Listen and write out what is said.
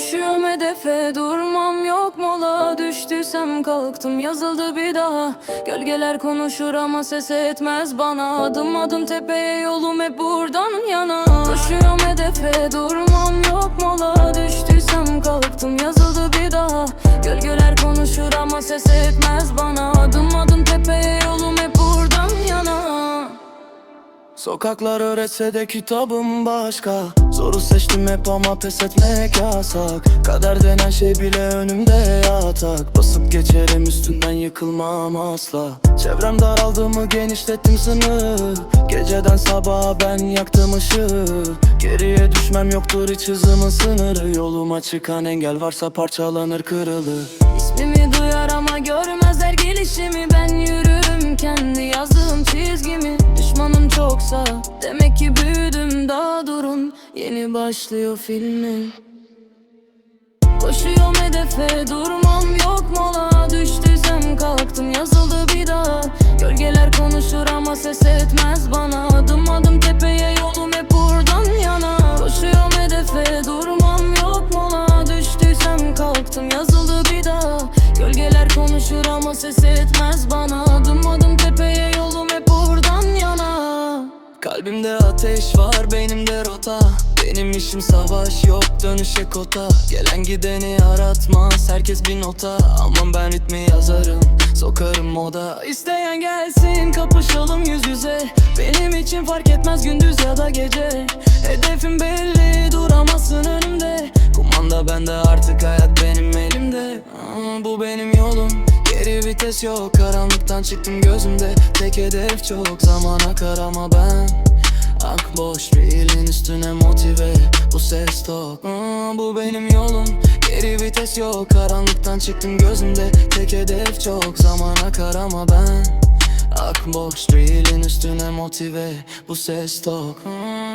hedefe durmam yok. Mola Düştüysem kalktım yazıldı bir daha. Gölgeler konuşur ama ses etmez bana. Adım adım tepeye yolum hep buradan yana. Koşuyorum hedefe durmam yok. Mola Düştüysem kalktım yazıldı bir daha. Gölgeler konuşur ama ses etmez bana. Adım adım tepeye yolum hep buradan yana. Sokaklar öğretse de kitabım başka Zoru seçtim hep ama pes etmek yasak. Kader denen şey bile önümde yatak. Basıp geçerim üstünden yıkılmam asla. Çevrem daraldı mı genişlettim sınır. Geceden sabaha ben yaktım ışığı. Geriye düşmem yoktur hiç hızımın sınırı. Yoluma çıkan engel varsa parçalanır kırılır. İsmimi duyar ama görmezler gelişimi. Ben yürürüm kendi yazdığım çizgimi. Düşmanım çoksa demek ki büyüdüm daha durun Yeni başlıyor filmim Koşuyorum hedefe durmam yok mola. Düştüysem kalktım yazıldı bir daha. Gölgeler konuşur ama ses etmez bana. Adım adım tepeye yolum hep buradan yana. Koşuyorum hedefe durmam yok mola. Düştüysem kalktım yazıldı bir daha. Gölgeler konuşur ama ses etmez bana. Adım adım tepeye Kalbimde ateş var beynimde rota. Benim işim savaş yok dönüşe kota. Gelen gideni aratmaz herkes bir nota. Aman ben ritmi yazarım sokarım moda. İsteyen gelsin kapışalım yüz yüze. Benim için fark etmez gündüz ya da gece. Hedefim belli duramazsın önümde. Kumanda bende artık hayat benim elimde. Aa, Bu benim yolum vites yok. Karanlıktan çıktım gözümde. Tek hedef çok zaman akar ama ben Ak boş bir üstüne motive. Bu ses tok. Aa, Bu benim yolum. Geri vites yok. Karanlıktan çıktım gözümde. Tek hedef çok zaman akar ama ben Ak boş bir üstüne motive. Bu ses tok. Hmm.